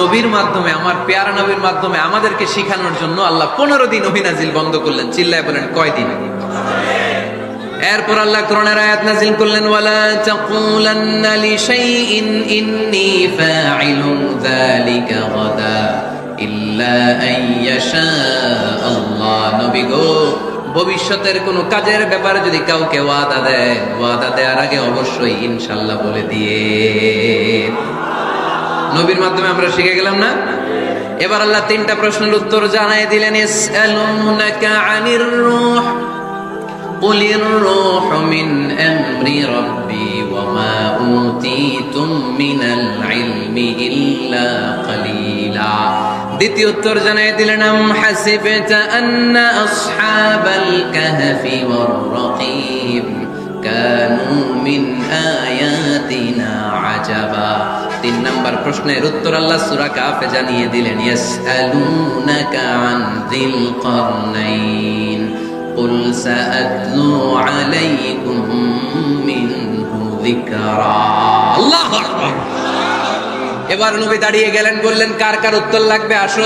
নবীর মাধ্যমে, আমার পেয়ারা নবীর মাধ্যমে আমাদেরকে শিখানোর জন্য আল্লাহ পনেরো দিন অভিনাজিল বন্ধ করলেন। চিল্লায় বলেন কয়দিন এরপর আল্লাহ কোরআনের আয়াত নাজিল করলেন, ওয়ালা তাকুলান্না লিশাইইন ইন্নী ফাইলুন যালিকা গাদা ইল্লা আইয়াশা আল্লাহ। নবী গো, ভবিষ্যতের কোনো কাজের ব্যাপারে যদি কাউকে ওয়াদা দেয়, ওয়াদা দেওয়ার আগে অবশ্যই ইনশাল্লাহ বলে দিয়ে। নবীর মাধ্যমে আমরা শিখে গেলাম না এবার আল্লাহ তিনটা প্রশ্নের উত্তর জানাই দিলেন ইসআলুনাকা আনির রূহ قل الروح من أمر ربي وما أوتيتم من العلم إلا قليلا দ্বিতীয় উত্তর জানাই দিলেন আম হাসিবতা আন্না আসহাবাল কাহফি ওয়ার রাকিব কানু মিন আয়াতিনা আজাবা তিন নাম্বার প্রশ্নের উত্তর আল্লাহ সূরা কাফে জানিয়ে দিলেন ইয়াসআলুনাকা আন যিল কারনাইন قل سأتلو عليكم منه ذكرا الله أكبر এবার নবী দাঁড়িয়ে গেলেন বললেন কার কার উত্তর লাগবে আসো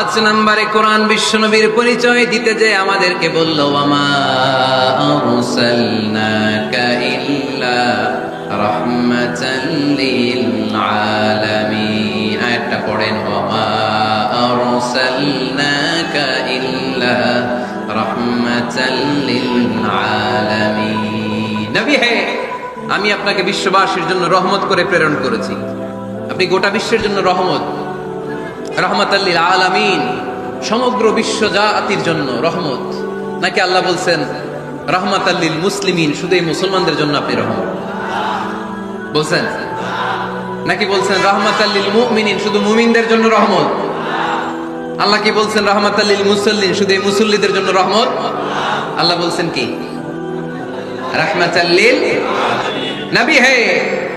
পাঁচ নম্বরে কোরআন বিশ্বনবীর পরিচয় দিতে যে আমাদেরকে বলল আমা পড়েন হে, আমি আপনাকে বিশ্ববাসীর জন্য রহমত করে প্রেরণ করেছি। আপনি গোটা বিশ্বের জন্য রহমত। রহমতাল্লিল আলামিন, সমগ্র বিশ্ব জাতির জন্য রহমত। নাকি আল্লাহ বলছেন রহমতাল্লিল মুসলিমিন, শুধু এই মুসলমানদের জন্য আপনি রহমত? বলছেন? নাকি বলছেন রহমতাল্লিল মুমিনিন, শুধু মুমিনদের জন্য রহমত? আল্লাহ কি বলছেন রহমতাল্লিল মুসল্লিন, শুধু এই মুসল্লিদের জন্য রহমত? আল্লাহ বলছেন কি? রহমতাল্লিল নবী হে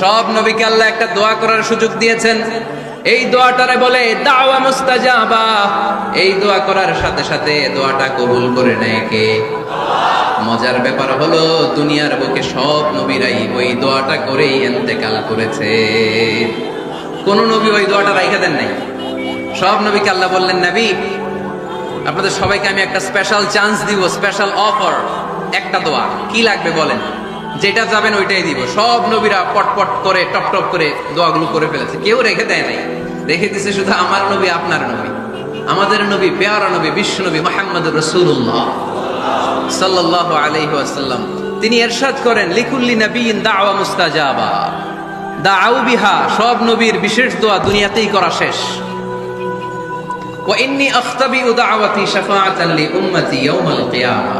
সব নবীকে আল্লাহ একটা দোয়া করার সুযোগ দিয়েছেন। এই দোয়াটারে বলে, দাওয়া মুস্তাজাবা। এই দোয়া করার সাথে সাথে দোয়াটা কবুল করে নেয় কে? মজার ব্যাপার হলো, দুনিয়ার বুকে সব নবীরাই ওই দোয়াটা করেই এন্তেকাল করেছে। কোন নবী ওই দোয়াটা রাইখা দেন নাই। সব নবীকে আল্লাহ বললেন, নবী, আপনাদের সবাইকে আমি একটা স্পেশাল চান্স দিব স্পেশাল অফার একটা দোয়া। কি লাগবে বলেন? যেটা যাবেন ওইটাই দিব। সব নবীরা পটপট করে, টপ টপ করে দোয়াগুলো করে ফেলেছে। কেউ রেখে দেয় নাই। রেখে দিছে শুধু আমার নবী, আপনার নবী। আমাদের নবী, পেয়ারা নবী, বিশ্ব নবী মোহাম্মদ রসুল্লাহ সাল্লাহ আলহি আসাল্লাম তিনি এরশাদ করেন, লিকুল্লি নবীন দাওয়া মুস্তাজাবা। দা আউ বিহা, সব নবীর বিশেষ দোয়া দুনিয়াতেই করা শেষ। ওয়া ইন্নি আখতাবি উদাওয়াতি উম্মতি ইয়াউমাল কিয়ামা।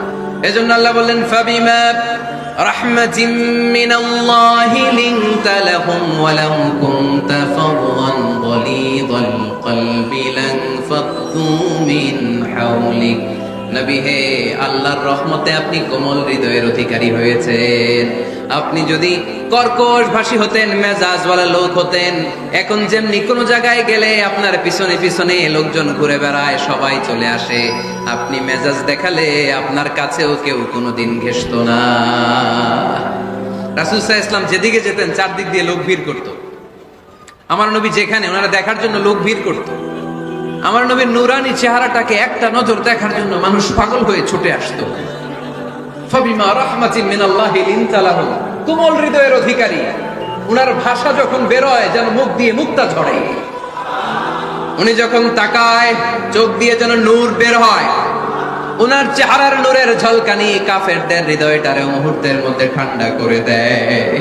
এজন্য আল্লাহ বললেন ফাবিমা রাহমাতিম মিনাল্লাহি লিনতা লাহুম ওয়া লাম কুনতা নবী হে, আল্লাহর রহমতে আপনি কোমল হৃদয়ের অধিকারী হয়েছেন। আপনি যদি কর্কশ ভাষী হতেন, মেজাজওয়ালা লোক হতেন, এখন যেমনি কোনো জায়গায় গেলে আপনার পিছনে পিছনে লোকজন ঘুরে বেড়ায়, সবাই চলে আসে। আপনি মেজাজ দেখালে আপনার কাছেও কেউ কোনোদিন ঘেসত না। রাসুল ইসলাম যেদিকে যেতেন, চারদিক দিয়ে লোক ভিড় করত। আমার নবী যেখানে, ওনারা দেখার জন্য লোক ভিড় করতো। আমার নবীর নুরানি চেহারাটাকে একটা নজর দেখার জন্য মানুষ পাগল হয়ে ছুটে আসতো। ফাবিমা হৃদয়ের অধিকারী। উনার ভাষা যখন বেরোয়, যেন মুখ দিয়ে মুক্তা ঝরে উনি যখন তাকায়, চোখ দিয়ে যেন নূর বের হয়। উনার চেহারার নূরের ঝলকানি কাফেরদের হৃদয়টারে মুহূর্তের মধ্যে ঠান্ডা করে দেয়।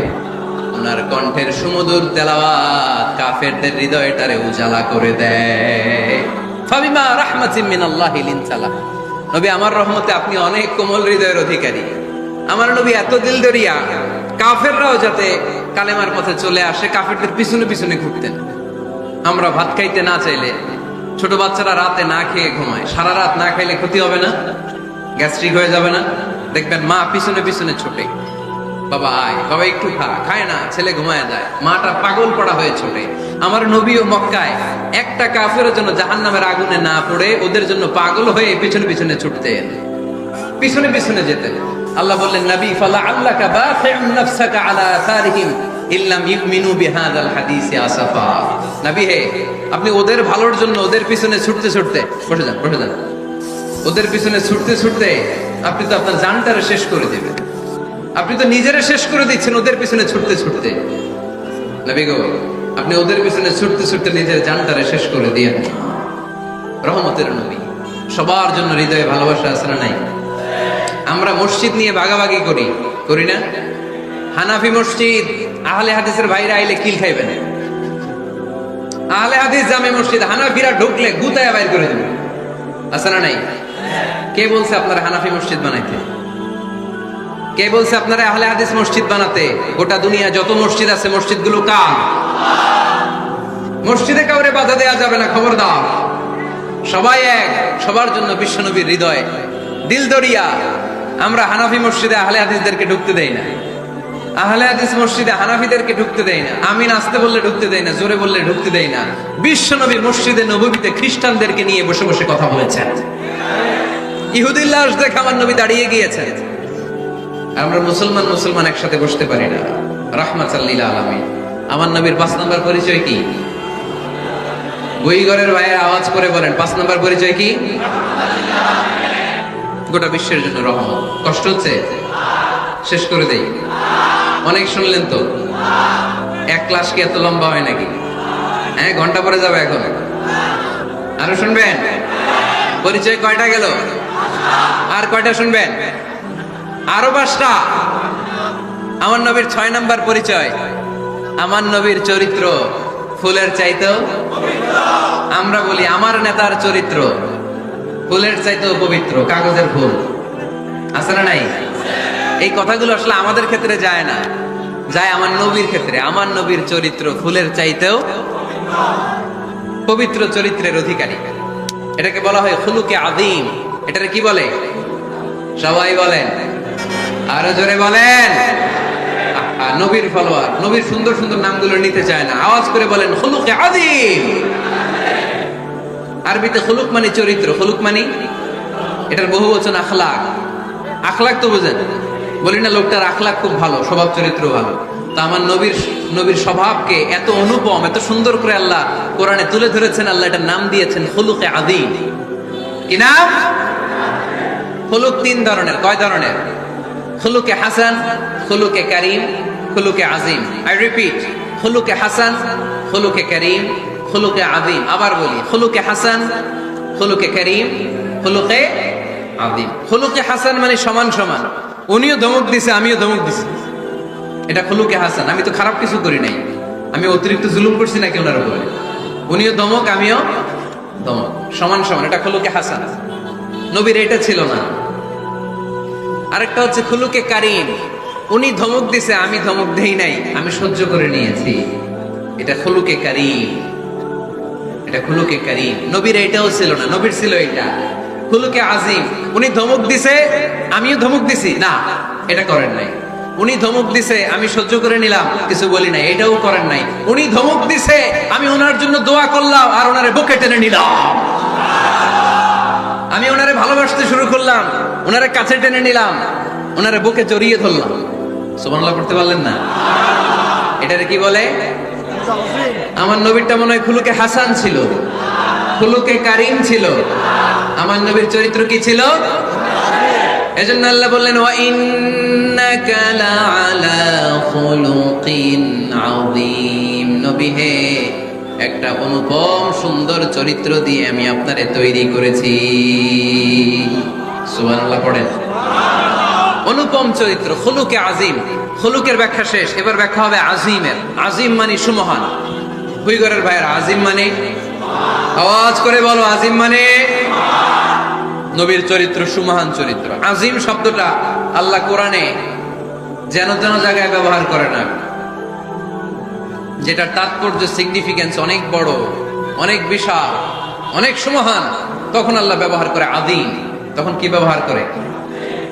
উনার কণ্ঠের সুমধুর তেলাওয়াত কাফেরদের হৃদয়টারে উজালা করে দেয়। ফাবিমা রাহমাতিন মিনাল্লাহি লিনসালা নবী, আমার রহমতে আপনি অনেক কোমল হৃদয়ের অধিকারী। আমার নবী এত দিল দরিয়া, কাফেররাও যাতে কালেমার পথে চলে আসে, কাফেরদের পিছনে পিছনে ঘুরতেন। আমরা ভাত খাইতে না চাইলে, ছোট বাচ্চারা রাতে না খেয়ে ঘুমায়। সারা রাত না খাইলে ক্ষতি হবে না, গ্যাস্ট্রিক হয়ে যাবে না। দেখবেন মা পিছনে পিছনে ছোটে। বাবা আয় বাবা একটু খা খায় না, ছেলে ঘুমায় যায়। মাটা পাগল পড়া হয়ে ছোটে। আমার নবী ও মক্কায়। একটা কাফের জন্য জাহান নামের আগুনে না পড়ে, ওদের জন্য পাগল হয়ে পিছনে পিছনে ছুটতেন। পিছনে পিছনে যেতেন। আল্লাহ বললেন, নবী ফালা বাখিউন নাফসাকা আলা আথারিহিম ইল্লাম ইউমিনু বিহাদাল হাদিসি আসাফা। নবী হে, আপনি ওদের ভালোর জন্য ওদের পিছনে ছুটতে ছুটতে, বসে যান বসে যান। ওদের পিছনে ছুটতে ছুটতে আপনি তো আপনার জানটারে শেষ করে দেবেন। আপনি তো নিজেরা শেষ করে দিচ্ছেন ওদের পিছনে ছুটতে ছুটতে। আপনি ওদের পিছনে ছুটতে ছুটতে নিজের জানটারে শেষ করে দিয়ে রহমতের নবী, সবার জন্য হৃদয়ে ভালোবাসা আছে না নাই? আমরা মসজিদ নিয়ে ভাগাভাগি করি করি না? হানাফি মসজিদ, আহলে হাদিসের ভাইরা আইলে কিল খাইবেন? আহলে হাদিস জামে মসজিদ, হানাফিরা ঢুকলে গুতায় বাইর করে দেবে আছে না নাই? কে বলছে আপনারা হানাফি মসজিদ বানাইতে? কে বলছে আপনারা আহলে হাদিস মসজিদ বানাতে? গোটা দুনিয়া, যত মসজিদ আছে, মসজিদগুলো কার? মসজিদে কাউরে বাধা দেওয়া যাবে না খবর দাও সবাই এক, সবার জন্য বিশ্বনবীর হৃদয়। দিল দরিয়া আমরা হানাফি মসজিদে আহলে হাদিসদেরকে ঢুকতে দেই না। আহলে হাদিস মসজিদে হানাফিদেরকে ঢুকতে দেই না। আমি নাচতে বললে ঢুকতে দেই না, জোরে বললে ঢুকতে দেই না। বিশ্বনবী মসজিদে নবীতে খ্রিস্টানদেরকে নিয়ে বসে বসে কথা বলেছেন। ইহুদির লাশ দেখে আমার নবী দাঁড়িয়ে গিয়েছেন। আমরা মুসলমান মুসলমান একসাথে বসতে পারি না। রাহমাত আল্লিল আলমী আমার নবীর পাঁচ নম্বর পরিচয় কি? বইঘরের ভাইয়ের আওয়াজ করে বলেন, পাঁচ নম্বর পরিচয় কি? গোটা বিশ্বের জন্য রহমত। কষ্ট হচ্ছে? শেষ করে দেই। অনেক শুনলেন তো? এক ক্লাস কি এত লম্বা হয় নাকি? হ্যাঁ ঘণ্টা পরে যাবে এখন। আরও শুনবেন? পরিচয় কয়টা গেল? আর কয়টা শুনবেন? আরও পাঁচটা। আমার নবীর ছয় নাম্বার পরিচয়। আমার নবীর চরিত্র ফুলের চাইতেও আমরা বলি আমার নেতার চরিত্র ফুলের চাইতেও পবিত্র, কাগজের ফুল। আছে না নাই? এই কথাগুলো আসলে আমাদের ক্ষেত্রে যায় না। যায় আমার নবীর ক্ষেত্রে। আমার নবীর চরিত্র ফুলের চাইতেও পবিত্র। চরিত্রের অধিকারী। এটাকে বলা হয় খুলুকে আদিম এটাকে কি বলে? সবাই বলেন। আরও জোরে বলেন। নবীর ফলোয়ার নবীর সুন্দর সুন্দর নামগুলো নিতে চায় না। আওয়াজ করে বলেন, খুলুকে আদিম আরবিতে হলুক মানে চরিত্র, খুলুক মানে? এটার বহু বচন আখলাক। আখলাক তো বুঝেন, বলি না লোকটার আখলাক খুব ভালো, স্বভাব চরিত্র ভালো। তা আমার নবীর নবীর স্বভাবকে এত অনুপম, এত সুন্দর করে আল্লাহ কোরআনে তুলে ধরেছেন, আল্লাহ এটার নাম দিয়েছেন, খুলুকে আদিম কি নাম? খুলুক তিন ধরনের, কয় ধরনের? খুলুকে হাসান, খুলুকে করিম, খুলুকে আজিম। আই রিপিট খুলুকে হাসান, খুলুকে করিম, খুলুকে আজিম। আবার বলি, খুলুকে হাসান, খুলুকে করিম, খুলুকে আজিম। খুলুকে হাসান মানে সমান সমান। উনিও ধমক দিছে, আমিও ধমক দিছি। এটা খুলুকে হাসান। আমি তো খারাপ কিছু করি নাই। আমি অতিরিক্ত জুলুম করছি নাকি ওনার উপরে? উনিও দমক আমিও দমক সমান সমান, এটা খুলুকে হাসান। নবীর এটা ছিল না। আরেকটা হচ্ছে খুলুকে কারিম। উনি ধমক দিছে, আমি ধমক দেই নাই। আমি সহ্য করে নিয়েছি। এটা খুলুকে কারিম। এটা খুলুকে কারিম। নবীর এটাও ছিল না, নবীর ছিল এটা। খুলুকে আজিম। উনি ধমক দিছে, আমিও ধমক দিছি। না, এটা করেন নাই। উনি ধমক দিছে, আমি সহ্য করে নিলাম, কিছু বলি নাই, এটাও করেন নাই। উনি ধমক দিছে, আমি ওনার জন্য দোয়া করলাম, আর ওনারে বুকে টেনে নিলাম। আমি ওনারে ভালোবাসতে শুরু করলাম। ওনারে কাছে টেনে নিলাম, ওনারে বুকে জড়িয়ে ধরলাম। সুবহানাল্লাহ, পড়তে পারলেন না? এটারে কি বলে? আমার নবীরটা মনে হয় খুলুকে হাসান ছিল, খুলুকে কারিম ছিল। আমার নবীর চরিত্র কি ছিল? এজন্য আল্লাহ বললেন, ওয়া ইন্নাকা লাআলা খুলুকিন আযীম। নবী হে, একটা অনুপম সুন্দর চরিত্র দিয়ে আমি আপনারে তৈরি করেছি। অনুপম চরিত্র, খুলুকে আজিম। খুলুকের ব্যাখ্যা শেষ, এবার ব্যাখ্যা হবে আজিমের। আজিম মানে সুমহান। হুইগরের ভাইয়ের, আজিম মানে? আওয়াজ করে বলো, আজিম মানে? নবীর চরিত্র সুমহান চরিত্র। আজিম শব্দটা আল্লাহ কোরআনে যেন যেন জায়গায় ব্যবহার করে না। যেটা তাৎপর্য সিগনিফিকেন্স অনেক বড়, অনেক বিশাল, অনেক সুমহান, তখন আল্লাহ ব্যবহার করে আদিম। তখন কি ব্যবহার করে?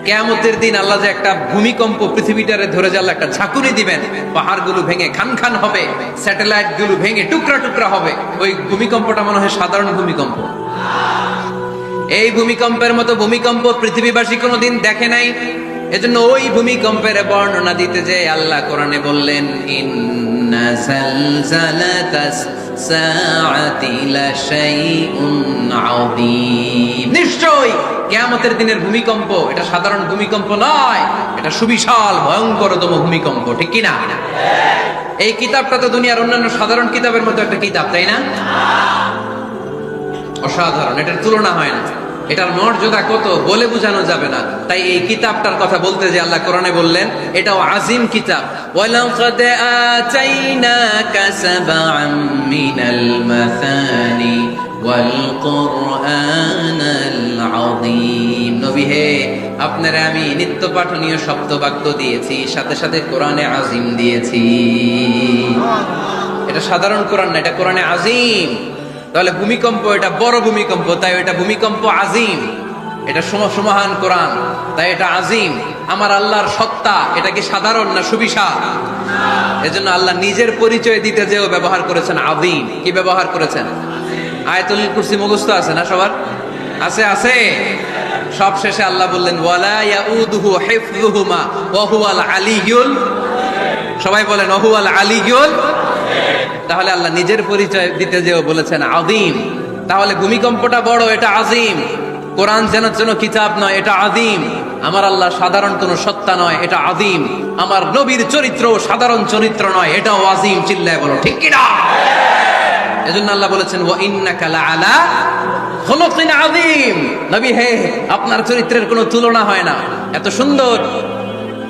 কেয়ামতের দিন আল্লাহ যে একটা ভূমিকম্প পৃথিবীটারে ধরে যে আল্লাহ একটা ঝাঁকুনি দিবেন, পাহাড়গুলো ভেঙে খান খান হবে স্যাটেলাইটগুলো ভেঙে টুকরা টুকরা হবে, ওই ভূমিকম্পটা মনে হয় সাধারণ ভূমিকম্প। এই ভূমিকম্পের মতো ভূমিকম্প পৃথিবীবাসী কোনোদিন দেখে নাই। এজন্য ওই ভূমিকম্পের বর্ণনা দিতে যে আল্লাহ কোরআনে বললেন, ইন্না জালজালাতাস সাআতি লাশাইউন আযীম। কিয়ামতের দিনের ভূমিকম্প, এটা সাধারণ ভূমিকম্প নয়, এটা সুবিশাল, ভয়ঙ্করতম ভূমিকম্প, ঠিক কি না এই কিতাবটা তো দুনিয়ার অন্যান্য সাধারণ কিতাবের মতো একটা কিতাব, তাই না? অসাধারণ, এটার তুলনা হয় না। এটার মর্যাদা কত, বলে বোঝানো যাবে না। তাই এই কিতাবটার কথা বলতে যে আল্লাহ কোরআনে বললেন, এটাও আজিম কিতাব। ওয়ালাকাদ আতাইনাকা সাবআম মিনাল মাসানি। আপনারা আমি নিত্য পাঠনীয় শব্দ বাক্য দিয়েছি, সাথে সাথে কোরআনে আজিম দিয়েছি। এটা সাধারণ কোরআন না, এটা কোরআনে আজিম। তাহলে ভূমিকম্প, এটা বড় ভূমিকম্প, তাই এটা ভূমিকম্প আজিম। এটা সম- সমাহান কোরআন, তাই এটা আজিম। আমার আল্লাহর সত্তা, এটা কি সাধারণ না সুবিশাল? এজন্য আল্লাহ নিজের পরিচয় দিতে যেও ব্যবহার করেছেন আদিম কি ব্যবহার করেছেন? আয়াতুল কুরসি মুখস্থ আছে না সবার? আছে আছে। সব শেষে আল্লাহ বললেন সবাই বলেন, ওয়া হুয়াল আলিয়ুল তাহলে আল্লাহ নিজের পরিচয় দিতে যেও বলেছেন আদিম তাহলে ভূমিকম্পটা বড়, এটা আজিম কোরআন যেন যেন কিতাব নয়, এটা আদিম আমার আল্লাহ সাধারণ কোন সত্তা নয়, এটা আদিম আমার নবীর চরিত্র সাধারণ চরিত্র নয়, এটাও আজিম চিল্লায় বলো, ঠিক কিনা? এজন্য আল্লাহ বলেছেন, ওয়া ইন্নাকা লাআলা খুলুকিন আযীম। নবী, হে, আপনার চরিত্রের কোনো তুলনা হয় না। এত সুন্দর,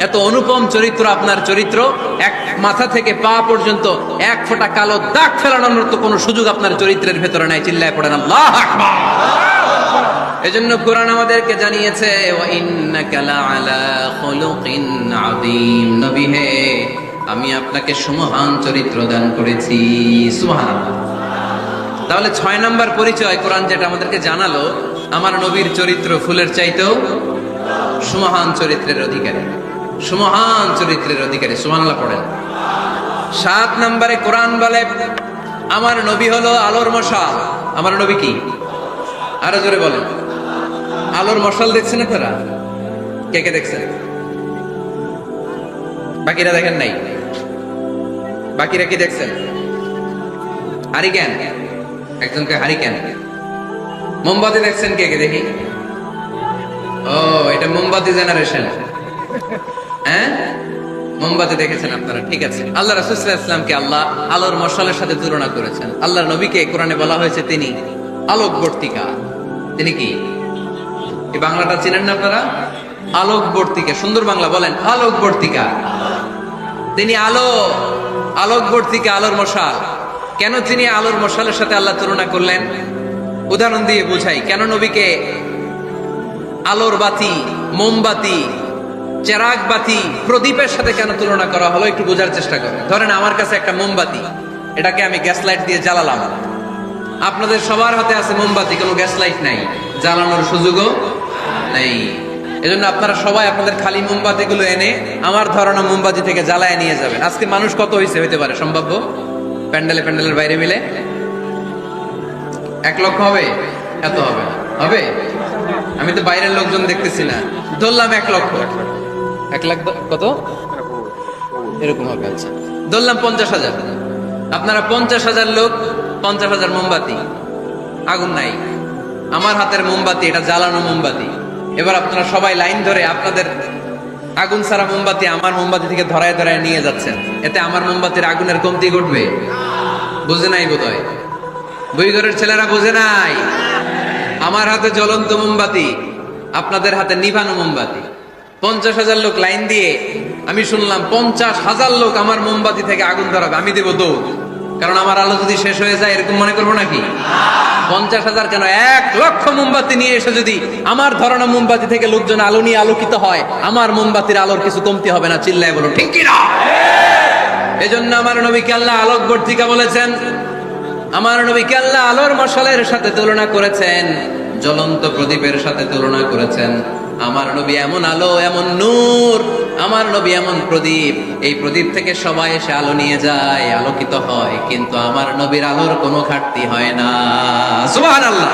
এত অনুপম চরিত্র আপনার চরিত্র, এক মাথা থেকে পা পর্যন্ত এক ফোঁটা কালো দাগ ফেলানোর মতো কোনো সুযোগ আপনার চরিত্রের ভেতরে নাই। চিল্লায় পড়েন, আল্লাহ এজন্য কোরআন আমাদেরকে জানিয়েছে, ওয়া ইন্নাকা লাআলা খুলুকিন আযীম। নবী, হে, আমি আপনাকে সুমহান চরিত্র দান করেছি। সুবহানাল্লাহ। তাহলে ছয় নম্বর পরিচয় কোরআন যেটা আমাদেরকে জানালো, আমার নবীর চরিত্র ফুলের চাইতেও সুমহান চরিত্রের অধিকারী। সুমহান চরিত্রের অধিকারী সুমানলা পড়েন। সাত নম্বরে কোরআন বলে, আমার নবী হলো আলোর মশাল। আমার নবী কি? আরও জোরে বলেন। আলোর মশাল দেখছেন আপনারা? কে কে দেখছেন? বাকিরা দেখেন নাই? বাকিরা কি দেখছেন? হারিকেন একজনকে হারিকেন। মোমবাতি দেখছেন কে কে দেখি? ও, এটা মোমবাতি জেনারেশন হ্যাঁ? মোমবাতি দেখেছেন আপনারা, ঠিক আছে। আল্লাহ রাসুল্লাহ ইসলামকে আল্লাহ আলোর মশালের সাথে তুলনা করেছেন। আল্লাহ নবীকে কোরআনে বলা হয়েছে তিনি আলোক আলোকবর্তিকা। তিনি কি? এই বাংলাটা চিনেন না আপনারা? আলোক আলোকবর্তিকা, সুন্দর বাংলা বলেন আলোক আলোকবর্তিকা। তিনি আলো, আলোকবর্তীকে, আলোর মশাল। কেন তিনি আলোর মশালের সাথে আল্লাহ তুলনা করলেন? উদাহরণ দিয়ে বুঝাই, কেন নবীকে আলোর বাতি, মোমবাতি, চেরাগ বাতি, প্রদীপের সাথে কেন তুলনা করা হলো? একটু বোঝার চেষ্টা করেন। ধরেন আমার কাছে একটা মোমবাতি, এটাকে আমি গ্যাস লাইট দিয়ে জ্বালালাম। আপনাদের সবার হাতে আছে মোমবাতি, কোনো গ্যাস লাইট নাই। জ্বালানোর সুযোগও নেই। এজন্য আপনারা সবাই আপনাদের খালি মোমবাতি গুলো এনে আমার ধরানো মোমবাতি থেকে জ্বালায় নিয়ে যাবেন। আজকে মানুষ কত হয়েছে হইতে পারে, সম্ভাব্য? প্যান্ডেলে প্যান্ডেলের বাইরে মিলে এক লক্ষ হবে? এত হবে হবে? আমি তো বাইরের লোকজন দেখতেছি না। ধরলাম এক লক্ষ। এক লাখ কত? এরকম হবে আচ্ছা। ধরলাম পঞ্চাশ হাজার। আপনারা পঞ্চাশ হাজার লোক, পঞ্চাশ হাজার মোমবাতি। আগুন নাই। আমার হাতের মোমবাতি, এটা জ্বালানো মোমবাতি। এবার আপনারা সবাই লাইন ধরে আপনাদের আগুন ছাড়া মোমবাতি আমার মোমবাতি থেকে ধরায় ধরায় নিয়ে যাচ্ছেন এতে আমার মোমবাতির আগুনের কমতি ঘটবে। বুঝে নাই বোধ হয় বইঘরের ছেলেরা বোঝে নাই? আমার হাতে জ্বলন্ত মোমবাতি, আপনাদের হাতে নিভানো মোমবাতি। পঞ্চাশ হাজার লোক লাইন দিয়ে আমি শুনলাম পঞ্চাশ হাজার লোক আমার মোমবাতি থেকে আগুন ধরাবে। আমি দেবো দৌড়। কারণ আমার আলো যদি শেষ হয়ে যায়, এরকম মনে করব নাকি? পঞ্চাশ হাজার কেন? এক লক্ষ মোমবাতি নিয়ে এসে যদি আমার ধরানো মোমবাতি থেকে লোকজন আলো নিয়ে আলোকিত হয়, আমার মোমবাতির আলোর কিছু কমতি হবে না, চিল্লায় বলো ঠিক কিনা? এজন্য আমার নবীকে আল্লাহ আলোক বর্তিকা বলেছেন? আমার নবীকে আল্লাহ আলোর মশালের সাথে তুলনা করেছেন? জ্বলন্ত প্রদীপের সাথে তুলনা করেছেন। আমার নবী এমন আলো, এমন নূর আমার নবী এমন প্রদীপ, এই প্রদীপ থেকে সবাই এসে আলো নিয়ে যায়, আলোকিত হয়, কিন্তু আমার নবীর আলোর কোনো ঘাটতি হয় না। সুবহানাল্লাহ।